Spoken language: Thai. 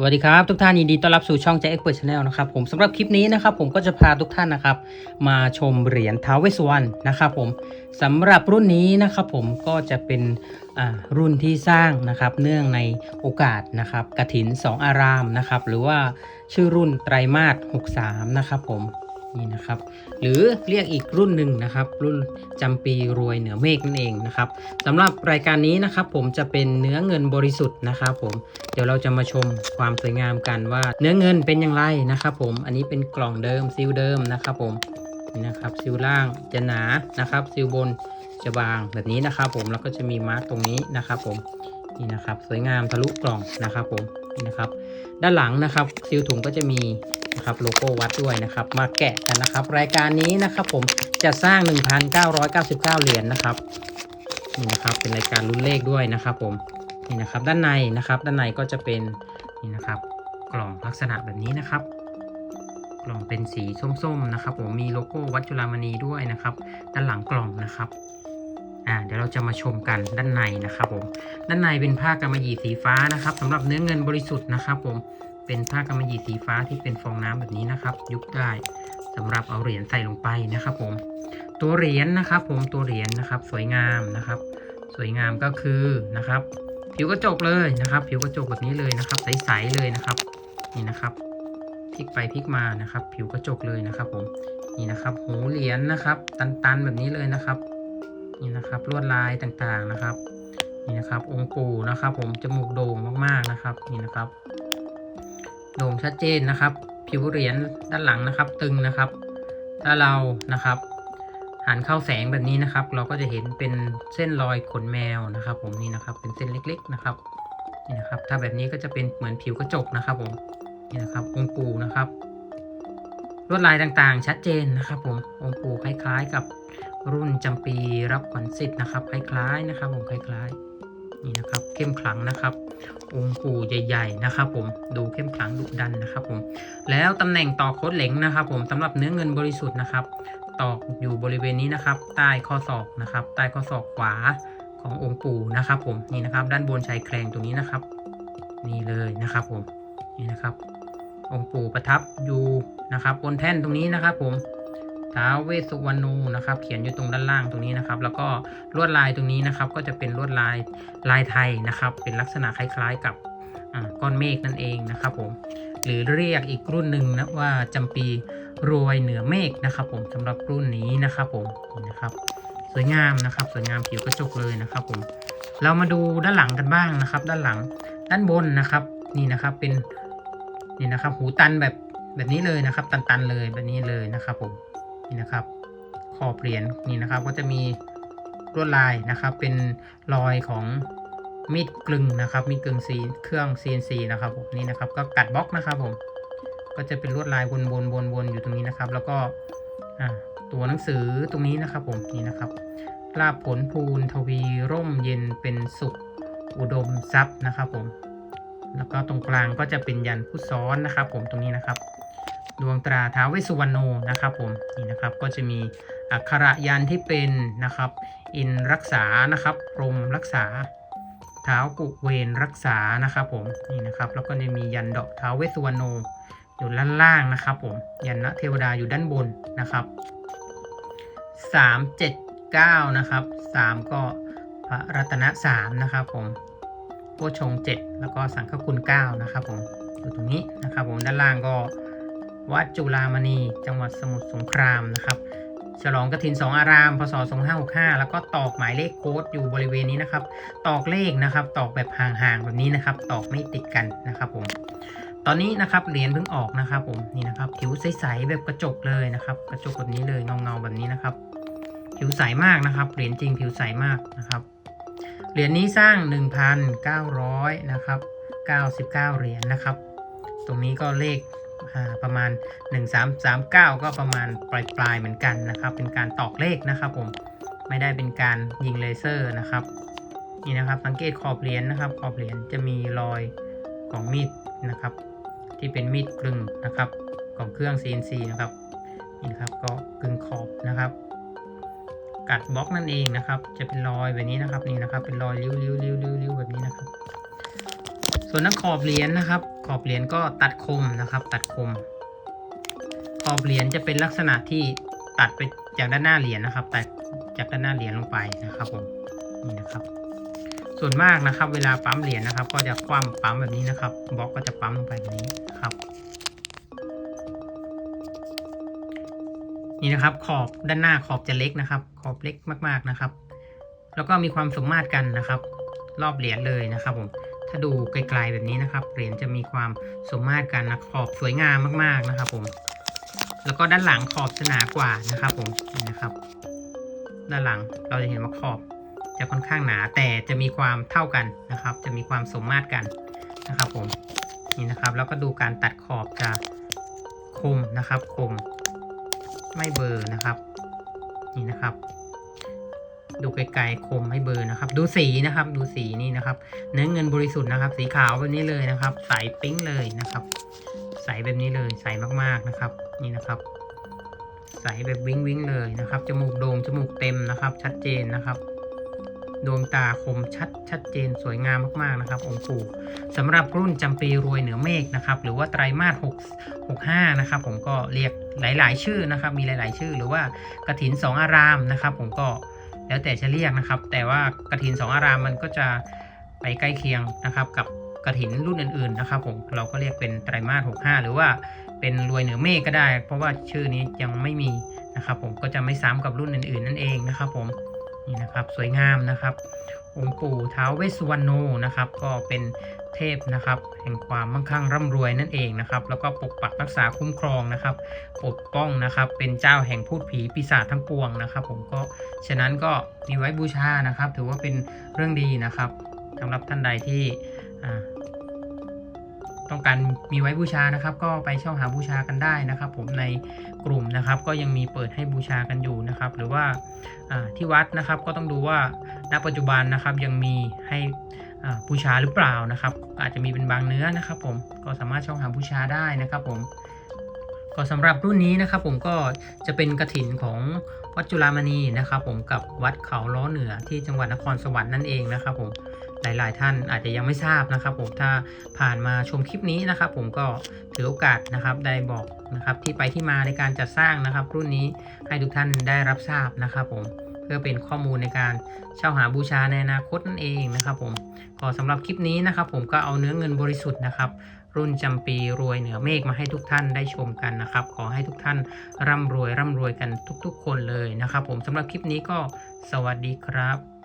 สวัสดีครับ ทุกท่านยินดีต้อนรับสู่ช่องแจ็คเอ็กเปิดชาแนลนะครับผมสำหรับคลิปนี้นะครับผมก็จะพาทุกท่านนะครับ มาชมเหรียญท้าวเวสวรรณนะครับผมสำหรับรุ่นนี้นะครับผมก็จะเป็นรุ่นที่สร้างนะครับเนื่องในโอกาสนะครับกระถิน 2 อารามนะครับหรือว่าชื่อรุ่นไตรมาส63 นะครับผมนี่นะครับหรือเรียกอีกรุ่นหนึ่งนะครับ รุ่นจำปีรวยเหนือเมฆนั่นเองนะครับสำหรับรายการนี้นะครับผมจะเป็นเนื้อเงินบริสุทธิ์นะครับผม ดี๋ยวเราจะมาชมความสวยงามกันว่า เนื้อเงินเป็นอย่างไรนะครับผมอันนี้เป็นกล่องเดิมซิลเดิมนะครับผมนี่นะครับซิลล่างจะหนานะครับซิลบนจะบางแบบนี้นะครับผมแล้วก็จะมีมาร์กตรงนี้นะครับผมนี่นะครับสวยงามทะลุกล่องนะครับผมนี่นะครับด้านหลังนะครับซิลถุงก็จะมีนะครับโลโก้วัดด้วยนะครับ มาแกะกันนะครับ รายการนี้นะครับผมจะสร้าง 1,999 เหรียญนะครับนี่นะครับเป็นรายการรุ่นเลขด้วยนะครับผม นี่นะครับ ด้านในนะครับ ด้านในก็จะเป็นนี่นะครับ กล่องลักษณะแบบนี้นะครับ กล่องเป็นสีส้มๆนะครับผมมีโลโก้วัดจุฬามณีด้วยนะครับ ด้านหลังกล่องนะครับอ่าเดี๋ยวเราจะมาชมกันด้านในนะครับผมด้านในเป็นผ้ากำมะหยี่สีฟ้านะครับสำหรับเนื้อเงินบริสุทธิ์นะครับผมเป็นผ้ากำมะหยี่สีฟ้าที่เป็นฟองน้ำแบบนี้นะครับ ยุบได้สำหรับเอาเหรียญใส่ลงไปนะครับผมตัวเหรียญนะครับ ผมตัวเหรียญนะครับ สวยงามนะครับ สวยงามก็คือนะครับ ผิวกระจกเลยนะครับ ผิวกระจกแบบนี้เลยนะครับ ใสๆเลยนะครับ นี่นะครับพลิกไปพลิกมานะครับ ผิวกระจกเลยนะครับ ผมนี่นะครับ หูเหรียญนะครับ ตันๆแบบนี้เลยนะครับ นี่นะครับลวดลายต่างๆนะครับ นี่นะครับ องค์ปู่นะครับ ผมจมูกโด่งมากๆนะครับ นี่นะครับ โด่งชัดเจนนะครับ ผิวเหรียญด้านหลังนะครับ ตึงนะครับ ถ้าเรานะครับ หันเข้าแสงแบบนี้นะครับ เราก็จะเห็นเป็นเส้นรอยขนแมวนะครับ ผมนี่นะครับเป็นเส้นเล็ก ๆนะครับนี่นะครับ ถ้าแบบนี้ก็จะเป็นเหมือนผิวกระจกนะครับ ผมนี่นะครับองค์ปูนะครับลวดลายต่างๆ ชัดเจนนะครับผมองค์ปูคล้ายๆ กับรุ่นจำปีรับขวัญสิทธิ์นะครับ คล้ายๆนะครับผมคล้ายๆนี่นะครับ เข้มขลังนะครับ องค์ปูใหญ่ ๆ นะครับ ผมดูเข้มขลังดุดันนะครับ ผมแล้วตำแหน่งต่อโคดเหล็งนะครับ ผมสำหรับเนื้อเงินบริสุทธิ์นะครับ ตอกอยู่บริเวณนี้นะครับ ใต้ข้อศอกนะครับ ใต้ข้อศอกขวาขององค์ปู่นะครับผมนี่นะครับ ด้านบนชายแครงตรงนี้นะครับ นี่เลยนะครับผมนี่นะครับ องค์ปู่ประทับอยู่นะครับบนแท่นตรงนี้นะครับ ผมท้าวเวสสุวรรณูนะครับ เขียนอยู่ตรงด้านล่างตรงนี้นะครับ แล้วก็ลวดลายตรงนี้นะครับ ก็จะเป็นลวดลายลายไทยนะครับ เป็นลักษณะคล้าย ๆกับก้อนเมฆนั่นเองนะครับ ผม หรือเรียกอีกรุ่นหนึ่งนะว่าจำปี รวยเหนือเมฆนะครับ ผมสำหรับรุ่นนี้นะครับ ผมนี่นะครับ สวยงามนะครับ สวยงามผิวกระจกเลยนะครับ ผม เรามาดูด้านหลังกันบ้างนะครับ ด้านหลังด้านบนนะครับ นี่นะครับเป็นนี่นะครับ หูตันแบบแบบนี้เลยนะครับ ตันๆเลยแบบนี้เลยนะครับ ผมนี่นะครับ ขอบเหรียญนี่นะครับ ก็จะมีลวดลายนะครับ เป็นรอยของมีดกลึงนะครับ มีดกลึงซีเครื่อง CNC นะครับผมนี่นะครับ ก็กัดบล็อกนะครับผม ก็จะเป็นลวดลายวนๆวนๆอยู่ตรงนี้นะครับ แล้วก็ตัวหนังสือตรงนี้นะครับผมนี่นะครับลาบผลภูนทวีร่มเย็นเป็นสุขอุดมทรัพย์นะครับผมแล้วก็ตรงกลางก็จะเป็นยันผู้ซ้อนนะครับ ผมตรงนี้นะครับ ดวงตราท้าวเวสุวรรณโนนะครับผมนี่นะครับก็จะมีอักขระยันที่เป็นนะครับ อินรักษานะครับพรมรักษาเท้ากุเวนรักษานะครับผมนี่นะครับ แล้วก็จะมียันดอกท้าวเวสสุวรรณโน อยู่ด้านล่างนะครับผมยันนะเทวดาอยู่ด้านบนนะครับสามเจ็ดเก้านะครับสามก็พระรัตนสามนะครับผมโพชงเจ็ดแล้วก็สังฆคุณเก้านะครับผมอยู่ตรงนี้นะครับผมด้านล่างก็วัดจุฬามณีจังหวัดสมุทรสงครามนะครับฉลองกฐินสองอาราม พศ 2565 แล้วก็ตอกหมายเลขโค้ดอยู่บริเวณนี้นะครับ ตอกเลขนะครับ ตอกแบบห่างๆ แบบนี้นะครับ ตอกไม่ติดกันนะครับผม ตอนนี้นะครับเหรียญเพิ่งออกนะครับผมนี่นะครับผิวใสๆแบบกระจกเลยนะครับ กระจกแบบนี้เลยเงาๆแบบนี้นะครับ ผิวใสมากนะครับเหรียญจริงผิวใสมากนะครับเหรียญนี้สร้าง 1,900นะครับ99 เหรียญนะครับ ตรงนี้ก็เลขอ่าประมาณ 1339 ก็ประมาณปลายๆเหมือนกันนะครับ เป็นการตอกเลขนะครับผมไม่ได้เป็นการยิงเลเซอร์นะครับนี่นะครับสังเกตขอบเหรียญนะครับ ขอบเหรียญจะมีรอยของมีดนะครับ ที่เป็นมีดกลึงนะครับของเครื่อง CNC นะครับนี่นะครับก็กึงขอบนะครับ กัดบล็อกนั่นเองนะครับ จะเป็นรอยแบบนี้นะครับนี่นะครับ เป็นรอยริ้วริ้วริ้วริ้วริ้วแบบนี้นะครับ ส่วนนักขอบเหรียญนะครับขขอบเหรียญก็ตัดคมนะครับ ตัดคม ขอบเหรียญจะเป็นลักษณะที่ตัดไปจากด้านหน้าเหรียญนะครับ ตัดจากด้านหน้าเหรียญลงไปนะครับผมนี่นะครับ ส่วนมากนะครับ เวลาปั๊มเหรียญนะครับ ก็จะคว่ำปั๊มแบบนี้นะครับบล็อกก็จะปั๊มลงไปแบบนี้ นะครับ นี่นะครับขอบด้านหน้าขอบจะเล็กนะครับ ขอบเล็กมากๆนะครับ แล้วก็มีความสมมาตรกันนะครับ รอบเหรียญเลยนะครับผมถ้าดูไกลๆแบบนี้นะครับเหรียญจะมีความสมมาตรกันนะขอบสวยงามมากๆนะครับผมแล้วก็ด้านหลังขอบจะหนากว่านะครับผมนี่นะครับ ด้านหลังเราจะเห็นว่าขอบจะค่อนข้างหนาแต่จะมีความเท่ากันนะครับ จะมีความสมมาตรกันนะครับผม นี่นะครับ แล้วก็ดูการตัดขอบจะคมนะครับคม ไม่เบอร์นะครับ นี่นะครับ ดูไกลๆคมไม่เบอร์นะครับ ดูสีนะครับ ดูสีนี่นะครับ เนื้อเงินบริสุทธิ์นะครับ สีขาวแบบนี้เลยนะครับ ใสปิ๊งเลยนะครับ ใสแบบนี้เลยใสมากๆนะครับ นี่นะครับใสแบบวิ้งวิ้งๆเลยนะครับ จมูกโด่งจมูกเต็มนะครับ ชัดเจนนะครับ ดวงตาคมชัดชัดเจนสวยงามมากๆนะครับ องค์ปู่ สำหรับรุ่นจำปีรวยเหนือเมฆนะครับหรือว่าไตรมาส6 65นะครับผมก็เรียกหลาย ๆ ชื่อนะครับมีหลาย ๆ ชื่อ หรือว่ากระถินสองอารามนะครับ ผมก็แล้วแต่จะเรียกนะครับ แต่ว่ากระถินสองอารามมันก็จะไปใกล้เคียงนะครับ กับกระถินรุ่นอื่น ๆ นะครับ ผมเราก็เรียกเป็นไตรมาส65 หรือว่าเป็นรวยเหนือเมฆก็ได้ เพราะว่าชื่อนี้ยังไม่มีนะครับ ผมก็จะไม่ซ้ำกับรุ่นอื่น ๆ นั่นเองนะครับผมนี่นะครับสวยงามนะครับองค์ปู่ท้าวเวสสุวรรณโนนะครับ ก็เป็น เทพนะครับ แห่งความมั่งคั่งร่ำรวยนั่นเองนะครับ แล้วก็ปกปักรักษาคุ้มครองนะครับ ปกป้องนะครับ เป็นเจ้าแห่งพูดผีปีศาจทั้งปวงนะครับ ผมก็ฉะนั้นก็มีไว้บูชานะครับ ถือว่าเป็นเรื่องดีนะครับสำหรับท่านใดที่ต้องการมีไว้บูชานะครับ ก็ไปเช่องหาบูชากันได้นะครับ ผมในกลุ่มนะครับก็ยังมีเปิดให้บูชากันอยู่นะครับ หรือว่าที่วัดนะครับก็ต้องดูว่าณปัจจุบันนะครับยังมีให้ บูชาหรือเปล่านะครับ อาจจะมีเป็นบางเนื้อนะครับผมก็สามารถช่องหาบูชาได้นะครับผมก็สำหรับรุ่นนี้นะครับผมก็จะเป็นกระถินของวัดจุฬามณีนะครับผมกับวัดเขาล้อเหนือที่จังหวัดนครสวรรค์นั่นเองนะครับผมหลาย ๆ ท่านอาจจะยังไม่ทราบนะครับผมถ้าผ่านมาชมคลิปนี้นะครับ ผมก็ถือโอกาสนะครับได้บอกนะครับที่ไปที่มาในการจัดสร้างนะครับ รุ่นนี้ให้ทุกท่านได้รับทราบนะครับผม พื่อเป็นข้อมูลในการเช่าหาบูชาในอนาคตนั่นเองนะครับผมก็สำหรับคลิปนี้นะครับ ผมก็เอาเนื้อเงินบริสุทธิ์นะครับรุ่นจำปีรวยเหนือเมฆมาให้ทุกท่านได้ชมกันนะครับ ขอให้ทุกท่านร่ำรวยร่ำรวยกันทุกๆ คนเลยนะครับ ผมสำหรับคลิปนี้ก็สวัสดีครับ